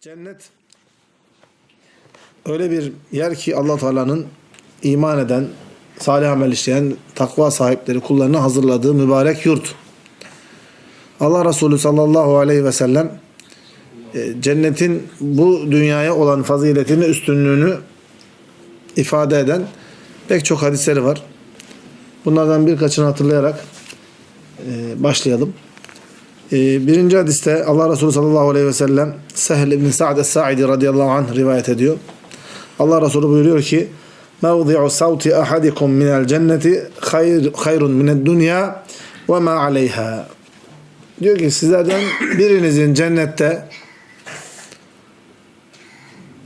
Cennet öyle bir yer ki Allah Teala'nın iman eden, salih amel işleyen, takva sahipleri kullarına hazırladığı mübarek yurt. Allah Resulü sallallahu aleyhi ve sellem e, cennetin bu dünyaya olan faziletini, üstünlüğünü ifade eden pek çok hadisleri var. Bunlardan birkaçını hatırlayarak e, başlayalım. Ee, birinci hadiste Allah Resulü sallallahu aleyhi ve sellem Sehl ibn Sa'd es-Sa'idi radıyallahu anh rivayet ediyor. Allah Resulü buyuruyor ki Mevzi'u savti ahadikum minel cenneti hayr, hayrun mined dünya ve ma aleyha. Diyor ki sizlerden birinizin cennette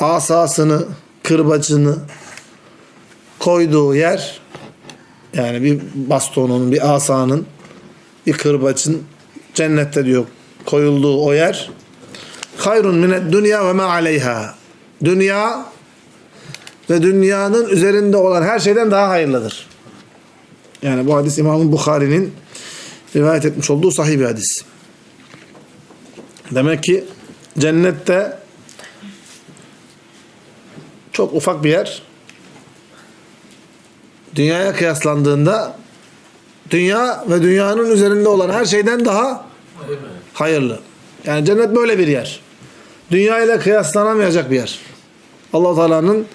asasını, kırbacını koyduğu yer yani bir bastonun, bir asanın, bir kırbacın cennette diyor koyulduğu o yer hayrun mined dünya ve ma aleyha dünya ve dünyanın üzerinde olan her şeyden daha hayırlıdır. Yani bu hadis İmam Bukhari'nin rivayet etmiş olduğu sahih bir hadis. Demek ki cennette çok ufak bir yer dünyaya kıyaslandığında dünya ve dünyanın üzerinde olan her şeyden daha hayırlı. Yani cennet böyle bir yer. Dünya ile kıyaslanamayacak bir yer. Allah Teala'nın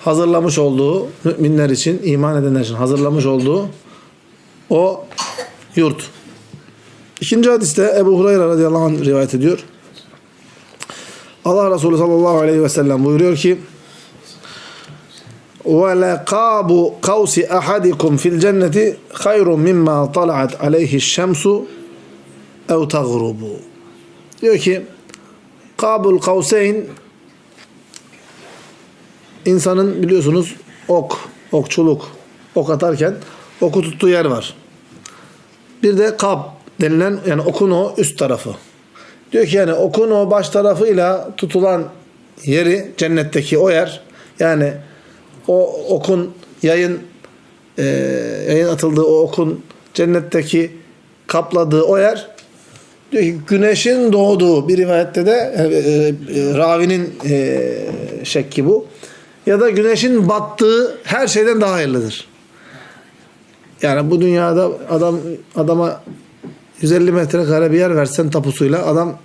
hazırlamış olduğu müminler için, iman edenler için hazırlamış olduğu o yurt. İkinci hadiste Ebu Hureyre radıyallahu anh rivayet ediyor. Allah Resulü sallallahu aleyhi ve sellem buyuruyor ki وَلَقَابُ قَوْسِ أَحَدِكُمْ فِي الْجَنَّةِ خَيْرٌ مِمَّا طَلَعَتْ عَلَيْهِ الشَّمْسُ اَوْ تَغْرُبُ Diyor ki Kabul Kavseyn insanın biliyorsunuz ok, okçuluk, ok atarken oku tuttuğu yer var. Bir de kab denilen yani okun o üst tarafı. Diyor ki yani okun o baş tarafıyla tutulan yeri cennetteki o yer yani o okun yayın e, yayın atıldığı o okun cennetteki kapladığı o yer diyor ki güneşin doğduğu bir rivayette de e, e, ravinin e, şekki bu. Ya da güneşin battığı her şeyden daha hayırlıdır. Yani bu dünyada adam adama 150 metrekare bir yer versen tapusuyla adam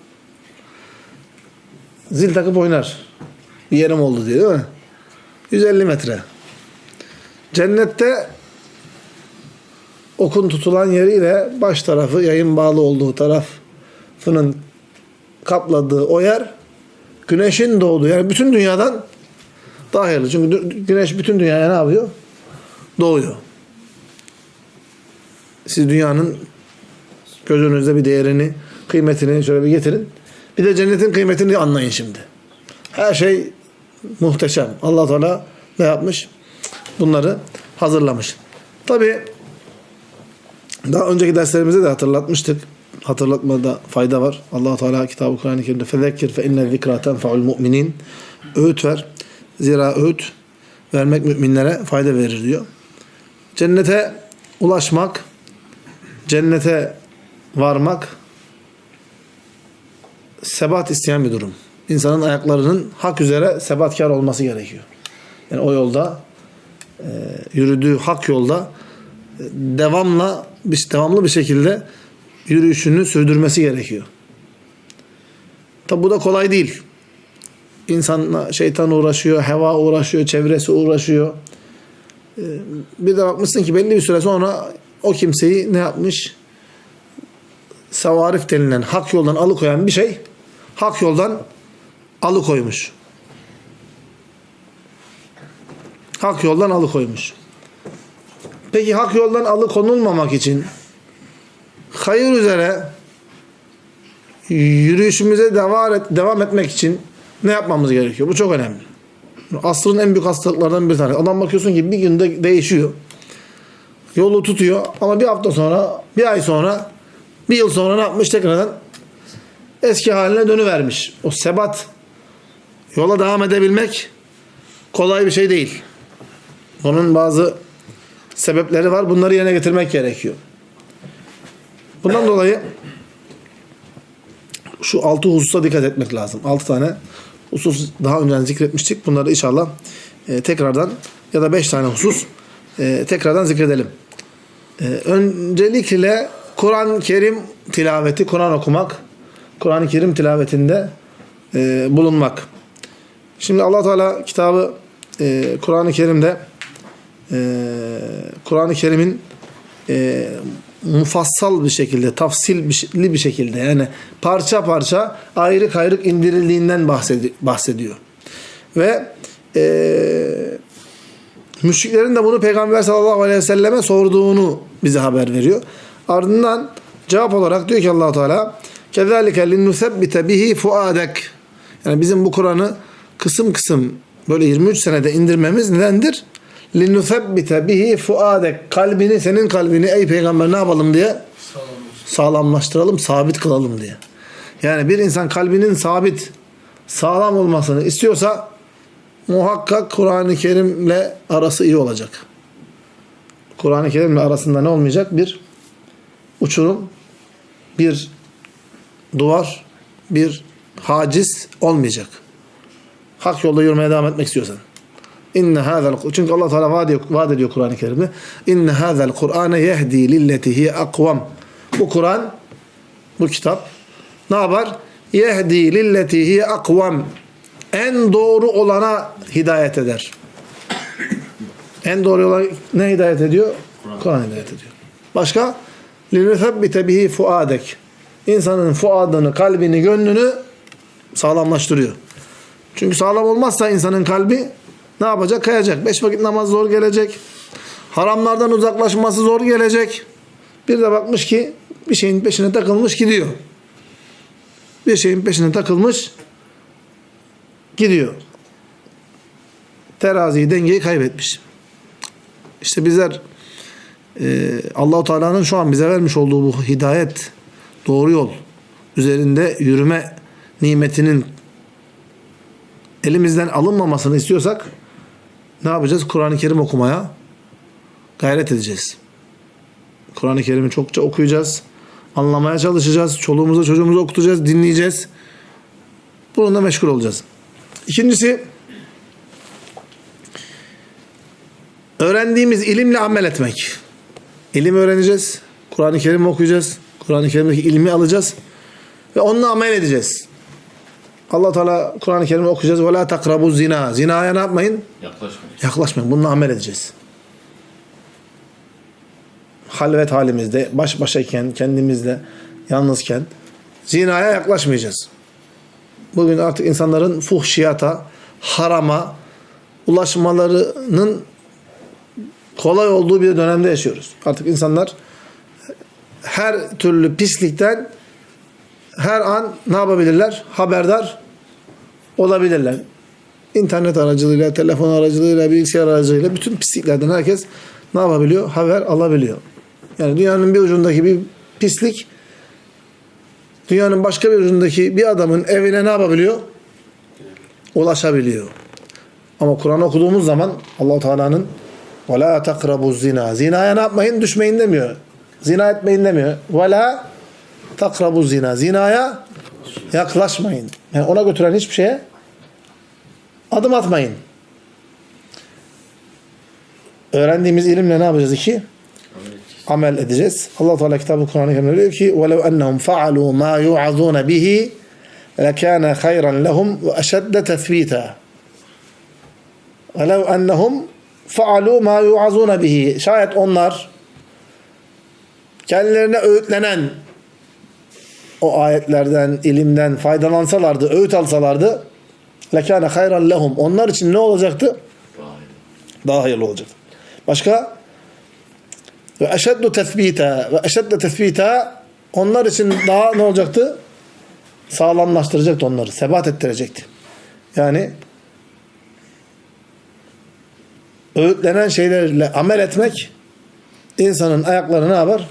zil takıp oynar. Bir yerim oldu diye değil mi? 150 metre. Cennette okun tutulan yeriyle baş tarafı yayın bağlı olduğu tarafının kapladığı o yer güneşin doğduğu yani bütün dünyadan daha hayırlı. Çünkü güneş bütün dünyaya ne yapıyor? Doğuyor. Siz dünyanın gözünüzde bir değerini, kıymetini şöyle bir getirin. Bir de cennetin kıymetini anlayın şimdi. Her şey muhteşem. Allah Teala ne yapmış? Bunları hazırlamış. Tabi daha önceki derslerimizde de hatırlatmıştık. Hatırlatmada fayda var. allah Teala kitabı Kur'an-ı Kerim'de fezekkir fe inne zikra tenfa'ul mu'minin öğüt ver. Zira öğüt vermek müminlere fayda verir diyor. Cennete ulaşmak, cennete varmak sebat isteyen bir durum. İnsanın ayaklarının hak üzere sebatkar olması gerekiyor. Yani o yolda e, yürüdüğü hak yolda e, devamla bir devamlı bir şekilde yürüyüşünü sürdürmesi gerekiyor. Tabi bu da kolay değil. İnsanla şeytan uğraşıyor, heva uğraşıyor, çevresi uğraşıyor. E, bir de bakmışsın ki belli bir süre sonra o kimseyi ne yapmış? Savarif denilen hak yoldan alıkoyan bir şey hak yoldan alıkoymuş. Hak yoldan alıkoymuş. Peki hak yoldan alıkonulmamak için hayır üzere yürüyüşümüze devam, et, devam etmek için ne yapmamız gerekiyor? Bu çok önemli. Asrın en büyük hastalıklardan bir tanesi. Adam bakıyorsun ki bir günde değişiyor. Yolu tutuyor ama bir hafta sonra, bir ay sonra, bir yıl sonra ne yapmış tekrardan? Eski haline dönüvermiş. O sebat yola devam edebilmek kolay bir şey değil. Onun bazı sebepleri var. Bunları yerine getirmek gerekiyor. Bundan dolayı şu altı hususa dikkat etmek lazım. Altı tane husus daha önce zikretmiştik. Bunları inşallah e, tekrardan ya da beş tane husus e, tekrardan zikredelim. E, öncelikle Kur'an-ı Kerim tilaveti, Kur'an okumak, Kur'an-ı Kerim tilavetinde e, bulunmak. Şimdi allah Teala kitabı e, Kur'an-ı Kerim'de e, Kur'an-ı Kerim'in e, mufassal bir şekilde, tafsilli bir şekilde yani parça parça ayrı kayrık indirildiğinden bahsedi- bahsediyor. Ve e, müşriklerin de bunu Peygamber sallallahu aleyhi ve selleme sorduğunu bize haber veriyor. Ardından cevap olarak diyor ki allah Teala كَذَٰلِكَ لِنُّثَبِّتَ بِهِ فُعَادَكَ Yani bizim bu Kur'an'ı kısım kısım böyle 23 senede indirmemiz nedendir? لِنُثَبِّتَ بِهِ فُعَادَكَ Kalbini, senin kalbini ey peygamber ne yapalım diye? Sağlamlaştıralım, sabit kılalım diye. Yani bir insan kalbinin sabit, sağlam olmasını istiyorsa muhakkak Kur'an-ı Kerim'le arası iyi olacak. Kur'an-ı Kerim'le arasında ne olmayacak? Bir uçurum, bir duvar, bir haciz olmayacak. Hak yolda yürümeye devam etmek istiyorsan. İnne hazel çünkü Allah Teala vaat ediyor, vaat ediyor Kur'an-ı Kerim'de. İnne hazel Kur'ane yehdi lilleti hiye akvam. Bu Kur'an bu kitap ne yapar? Yehdi lilleti hiye akvam. En doğru olana hidayet eder. En doğru olana ne hidayet ediyor? Kur'an hidayet ediyor. Başka? لِنُثَبِّتَ بِهِ fuadek. İnsanın fuadını, kalbini, gönlünü sağlamlaştırıyor. Çünkü sağlam olmazsa insanın kalbi ne yapacak? Kayacak. Beş vakit namaz zor gelecek. Haramlardan uzaklaşması zor gelecek. Bir de bakmış ki bir şeyin peşine takılmış gidiyor. Bir şeyin peşine takılmış gidiyor. Teraziyi, dengeyi kaybetmiş. İşte bizler e, Allahu Teala'nın şu an bize vermiş olduğu bu hidayet, doğru yol üzerinde yürüme nimetinin elimizden alınmamasını istiyorsak ne yapacağız? Kur'an-ı Kerim okumaya gayret edeceğiz. Kur'an-ı Kerim'i çokça okuyacağız. Anlamaya çalışacağız. Çoluğumuza çocuğumuza okutacağız. Dinleyeceğiz. Bununla meşgul olacağız. İkincisi öğrendiğimiz ilimle amel etmek. İlim öğreneceğiz. Kur'an-ı Kerim okuyacağız. Kur'an-ı Kerim'deki ilmi alacağız. Ve onunla amel edeceğiz. Allah Teala Kur'an-ı Kerim'i okuyacağız. Ve la takrabu zina. Zinaya ne yapmayın? Yaklaşmayın. Yaklaşmayın. Bununla amel edeceğiz. Halvet halimizde, baş başayken, kendimizle yalnızken zinaya yaklaşmayacağız. Bugün artık insanların fuhşiyata, harama ulaşmalarının kolay olduğu bir dönemde yaşıyoruz. Artık insanlar her türlü pislikten her an ne yapabilirler? Haberdar olabilirler. İnternet aracılığıyla, telefon aracılığıyla, bilgisayar aracılığıyla bütün pisliklerden herkes ne yapabiliyor? Haber alabiliyor. Yani dünyanın bir ucundaki bir pislik dünyanın başka bir ucundaki bir adamın evine ne yapabiliyor? Ulaşabiliyor. Ama Kur'an okuduğumuz zaman Allah Teala'nın ve la takrabu zina. Zinaya ne yapmayın? Düşmeyin demiyor. Zina etmeyin demiyor. Ve la takrabu zina. Zinaya yaklaşmayın. Yani ona götüren hiçbir şeye adım atmayın. Öğrendiğimiz ilimle ne yapacağız iki? Amel edeceğiz. Allah Teala kitabı Kur'an-ı Kerim'de diyor ki: "Velev ennehum fa'alu ma yu'azun bihi lekâne hayran lehum ve eşedde tesbîta." Velev ennehum fa'alu ma yu'azun bihi. Şayet onlar kendilerine öğütlenen o ayetlerden, ilimden faydalansalardı, öğüt alsalardı lekâne hayran lehum. Onlar için ne olacaktı? Daha hayırlı olacaktı. Başka? Ve eşeddu tethbita. Ve eşeddu tethbita onlar için daha ne olacaktı? Sağlamlaştıracaktı onları. Sebat ettirecekti. Yani öğütlenen şeylerle amel etmek insanın ayaklarını ne yapar?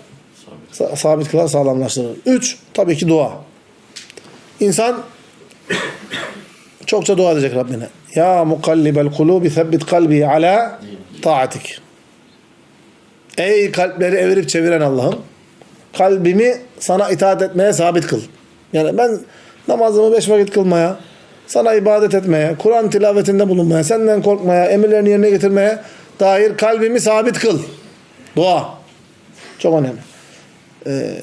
Sabit. Sa- sabit kılar, sağlamlaştırır. Üç, tabii ki dua. İnsan çokça dua edecek Rabbine. Ya mukallibel kulubi sebbit kalbi ala taatik. Ey kalpleri evirip çeviren Allah'ım kalbimi sana itaat etmeye sabit kıl. Yani ben namazımı beş vakit kılmaya, sana ibadet etmeye, Kur'an tilavetinde bulunmaya, senden korkmaya, emirlerini yerine getirmeye dair kalbimi sabit kıl. Dua. Çok önemli. Ee,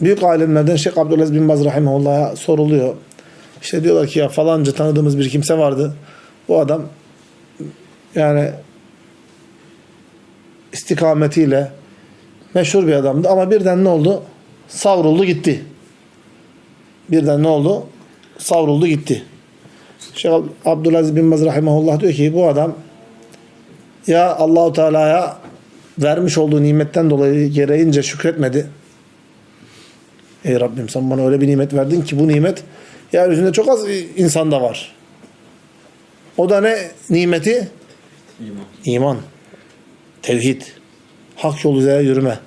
büyük alimlerden Şeyh Abdülaziz bin Baz Rahimahullah'a soruluyor. İşte diyorlar ki ya falanca tanıdığımız bir kimse vardı. Bu adam yani istikametiyle meşhur bir adamdı ama birden ne oldu? Savruldu gitti. Birden ne oldu? Savruldu gitti. Şeyh Ab- Abdülaziz bin Baz Rahimahullah diyor ki bu adam ya Allahu Teala'ya vermiş olduğu nimetten dolayı gereğince şükretmedi. Ey Rabbim sen bana öyle bir nimet verdin ki bu nimet yeryüzünde çok az insanda var. O da ne nimeti? İman. İman, tevhid, hak yolu üzere yürüme.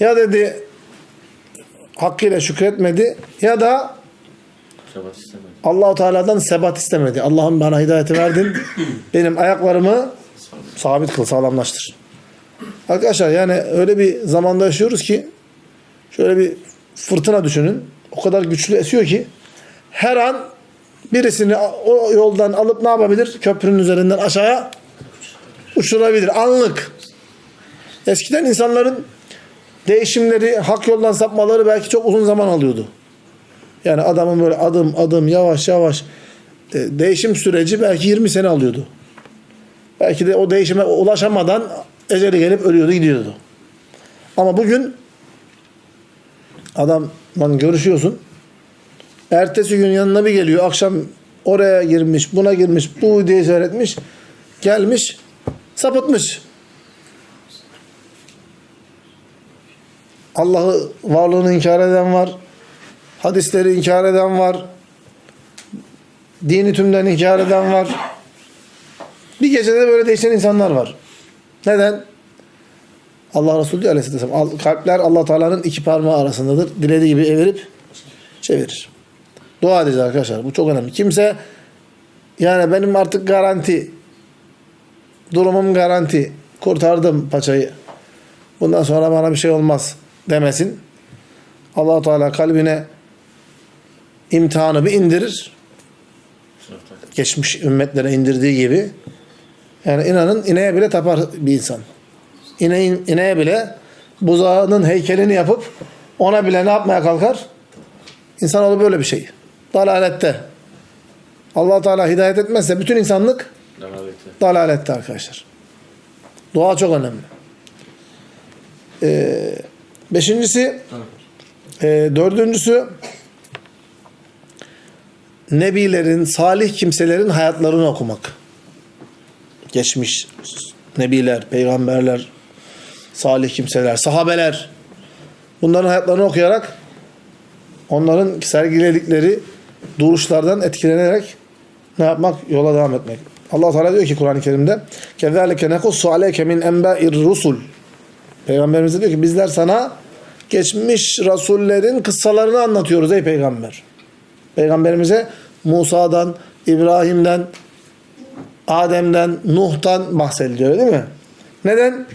Ya dedi hakkıyla şükretmedi ya da. Allahu Teala'dan sebat istemedi. Allah'ım bana hidayeti verdin. Benim ayaklarımı sabit kıl, sağlamlaştır. Arkadaşlar yani öyle bir zamanda yaşıyoruz ki şöyle bir fırtına düşünün. O kadar güçlü esiyor ki her an birisini o yoldan alıp ne yapabilir? Köprünün üzerinden aşağıya uçurabilir. Anlık. Eskiden insanların değişimleri, hak yoldan sapmaları belki çok uzun zaman alıyordu. Yani adamın böyle adım adım yavaş yavaş e, değişim süreci belki 20 sene alıyordu. Belki de o değişime ulaşamadan eceli gelip ölüyordu gidiyordu. Ama bugün adamla görüşüyorsun. Ertesi gün yanına bir geliyor. Akşam oraya girmiş, buna girmiş, bu diye seyretmiş. Gelmiş, sapıtmış. Allah'ı varlığını inkar eden var. Hadisleri inkar eden var. Dini tümden inkar eden var. Bir gecede böyle değişen insanlar var. Neden? Allah Resulü diyor aleyhisselam. "Al- Kalpler allah Teala'nın iki parmağı arasındadır. Dilediği gibi evirip çevirir. Dua edeceğiz arkadaşlar. Bu çok önemli. Kimse yani benim artık garanti durumum garanti. Kurtardım paçayı. Bundan sonra bana bir şey olmaz demesin. allah Teala kalbine imtihanı bir indirir. Geçmiş ümmetlere indirdiği gibi. Yani inanın ineğe bile tapar bir insan. İneğin, ineğe bile buzağının heykelini yapıp ona bile ne yapmaya kalkar? İnsanoğlu böyle bir şey. Dalalette. allah Teala hidayet etmezse bütün insanlık Dalalette. dalalette arkadaşlar. Dua çok önemli. Ee, beşincisi e, dördüncüsü Nebilerin, salih kimselerin hayatlarını okumak. Geçmiş nebiler, peygamberler, salih kimseler, sahabeler. Bunların hayatlarını okuyarak onların sergiledikleri duruşlardan etkilenerek ne yapmak? Yola devam etmek. Allah Teala diyor ki Kur'an-ı Kerim'de "Kezalike nekussu aleyke min enba'ir rusul." Peygamberimiz diyor ki bizler sana geçmiş rasullerin kıssalarını anlatıyoruz ey peygamber. Peygamberimize Musa'dan, İbrahim'den, Adem'den, Nuh'tan bahsediliyor değil mi? Neden?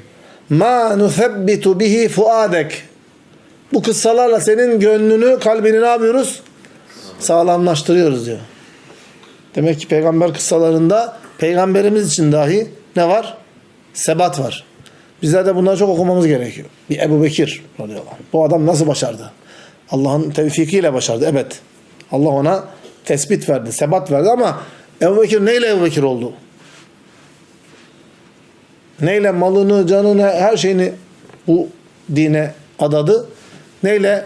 Ma nusebbitu bihi fuadek. Bu kıssalarla senin gönlünü, kalbini ne yapıyoruz? Sağlamlaştırıyoruz diyor. Demek ki peygamber kıssalarında peygamberimiz için dahi ne var? Sebat var. Bizler de bunları çok okumamız gerekiyor. Bir Ebu Bekir. Bu adam nasıl başardı? Allah'ın tevfikiyle başardı. Evet. Allah ona tespit verdi, sebat verdi ama Ebu Bekir neyle Ebu Bekir oldu? Neyle malını, canını, her şeyini bu dine adadı? Neyle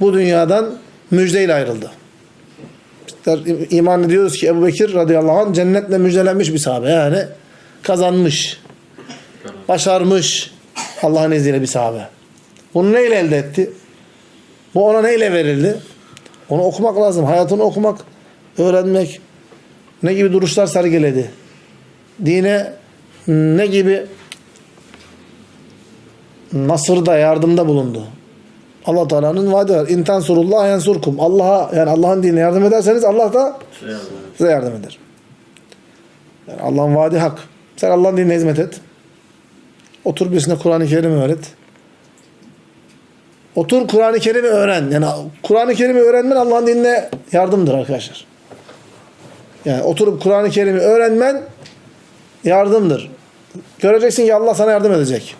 bu dünyadan müjdeyle ayrıldı? İman ediyoruz ki Ebu Bekir radıyallahu anh cennetle müjdelenmiş bir sahabe. Yani kazanmış, başarmış Allah'ın izniyle bir sahabe. Bunu neyle elde etti? Bu ona neyle verildi? Onu okumak lazım. Hayatını okumak, öğrenmek. Ne gibi duruşlar sergiledi? Dine ne gibi nasırda, yardımda bulundu? Allah Teala'nın vaadi var. İntan surullah yansurkum. Allah'a yani Allah'ın dinine yardım ederseniz Allah da size yardım eder. Yani Allah'ın vaadi hak. Sen Allah'ın dinine hizmet et. Otur birisine Kur'an-ı Kerim öğret. Otur Kur'an-ı Kerim'i öğren. Yani Kur'an-ı Kerim'i öğrenmen Allah'ın dinine yardımdır arkadaşlar. Yani oturup Kur'an-ı Kerim'i öğrenmen yardımdır. Göreceksin ki Allah sana yardım edecek.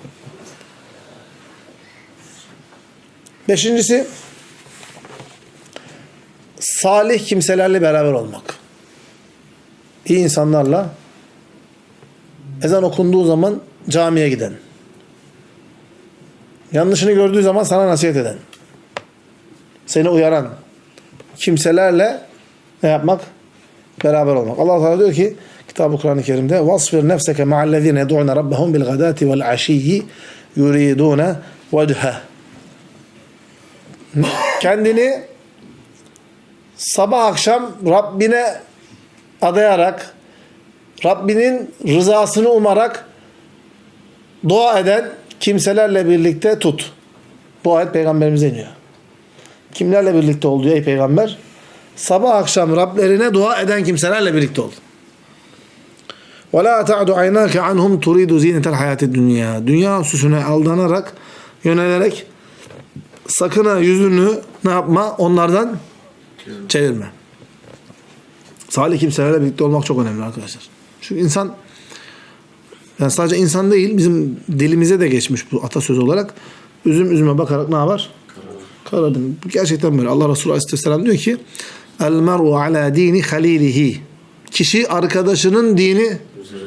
Beşincisi salih kimselerle beraber olmak. İyi insanlarla ezan okunduğu zaman camiye giden. Yanlışını gördüğü zaman sana nasihat eden. Seni uyaran kimselerle ne yapmak? Beraber olmak. Allah Teala diyor ki Kitab-ı Kur'an-ı Kerim'de "Vasfir nefseke ma'allezine yed'un rabbahum bil gadati vel aşiyyi yuridun vejhe." Kendini sabah akşam Rabbine adayarak Rabbinin rızasını umarak dua eden kimselerle birlikte tut. Bu ayet peygamberimize iniyor. Kimlerle birlikte ol diyor ey peygamber? Sabah akşam Rablerine dua eden kimselerle birlikte ol. Ve la ta'du aynake anhum turidu zinetel hayati dünya. Dünya süsüne aldanarak, yönelerek sakın ha yüzünü ne yapma onlardan çevirme. Salih kimselerle birlikte olmak çok önemli arkadaşlar. Çünkü insan yani sadece insan değil bizim dilimize de geçmiş bu atasöz olarak. Üzüm üzüme bakarak ne yapar? Karar. Karadım. Gerçekten böyle. Allah Resulü Aleyhisselam diyor ki El mer'u ala dini halilihi. Kişi arkadaşının dini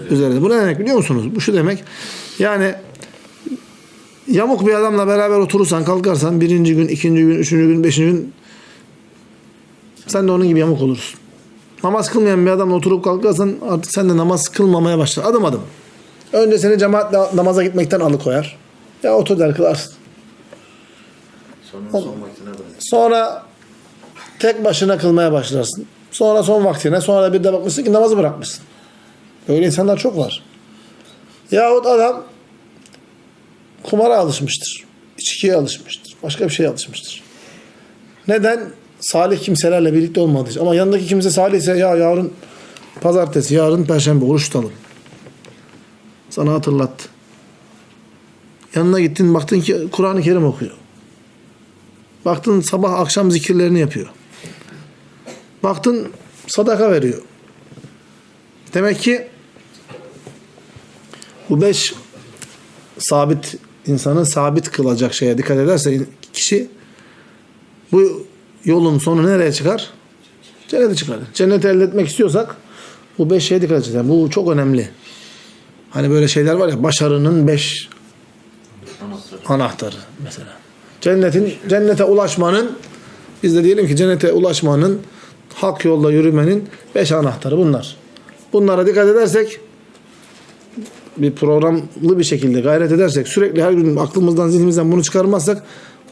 üzerinde. Bu ne demek biliyor musunuz? Bu şu demek. Yani yamuk bir adamla beraber oturursan kalkarsan birinci gün, ikinci gün, üçüncü gün, beşinci gün sen de onun gibi yamuk olursun. Namaz kılmayan bir adamla oturup kalkarsan artık sen de namaz kılmamaya başlar. Adım adım. Önce seni cemaatle namaza gitmekten alıkoyar. Ya otur der kılarsın. Sonra son vaktine bırak. Sonra tek başına kılmaya başlarsın. Sonra son vaktine, sonra bir de bakmışsın ki namazı bırakmışsın. Böyle insanlar çok var. Yahut adam kumara alışmıştır. İçkiye alışmıştır. Başka bir şeye alışmıştır. Neden? Salih kimselerle birlikte olmadığı için. Ama yanındaki kimse salihse ya yarın pazartesi, yarın perşembe oruç tutalım. Sana hatırlattı. Yanına gittin baktın ki Kur'an-ı Kerim okuyor. Baktın sabah akşam zikirlerini yapıyor. Baktın sadaka veriyor. Demek ki bu beş sabit insanı sabit kılacak şeye dikkat ederse kişi bu yolun sonu nereye çıkar? Cennete çıkar. Cenneti elde etmek istiyorsak bu beş şeye dikkat edeceğiz. Yani bu çok önemli. Hani böyle şeyler var ya başarının beş Anahtar. anahtarı mesela. Cennetin cennete ulaşmanın biz de diyelim ki cennete ulaşmanın hak yolda yürümenin beş anahtarı bunlar. Bunlara dikkat edersek bir programlı bir şekilde gayret edersek sürekli her gün aklımızdan zihnimizden bunu çıkarmazsak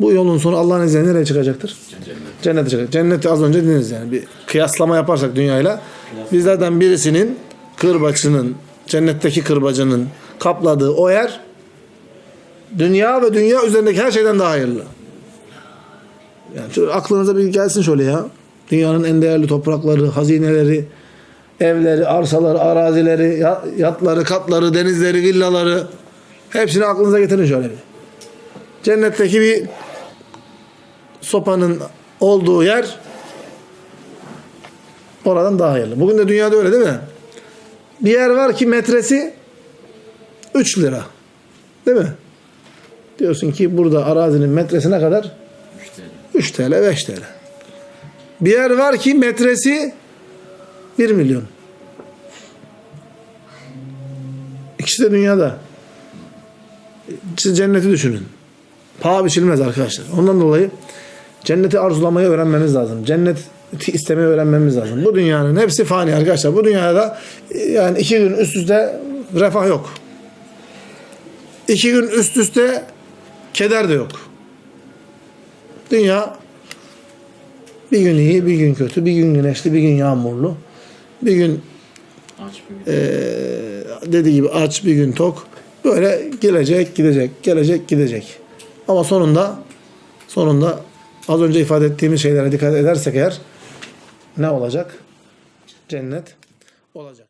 bu yolun sonu Allah'ın izniyle nereye çıkacaktır? Cennet. Cennete çıkacak. Cenneti az önce dinlediniz yani. Bir kıyaslama yaparsak dünyayla bizlerden birisinin kırbaçının cennetteki kırbacının kapladığı o yer dünya ve dünya üzerindeki her şeyden daha hayırlı. Yani aklınıza bir gelsin şöyle ya. Dünyanın en değerli toprakları, hazineleri, evleri, arsaları, arazileri, ya- yatları, katları, denizleri, villaları hepsini aklınıza getirin şöyle bir. Cennetteki bir sopanın olduğu yer oradan daha hayırlı. Bugün de dünyada öyle değil mi? Bir yer var ki metresi 3 lira. Değil mi? Diyorsun ki burada arazinin metresi ne kadar? İşte 3 TL, 5 TL. Bir yer var ki metresi 1 milyon. İkisi de dünyada. Siz cenneti düşünün. Paha biçilmez arkadaşlar. Ondan dolayı cenneti arzulamayı öğrenmemiz lazım. Cenneti istemeyi öğrenmemiz lazım. Bu dünyanın hepsi fani arkadaşlar. Bu dünyada e, yani iki gün üst üste refah yok. İki gün üst üste keder de yok. Dünya bir gün iyi, bir gün kötü, bir gün güneşli, bir gün yağmurlu. Bir gün aç bir gün. eee dediği gibi aç, bir gün tok. Böyle gelecek, gidecek, gelecek, gidecek. Ama sonunda sonunda az önce ifade ettiğimiz şeylere dikkat edersek eğer ne olacak? Cennet olacak.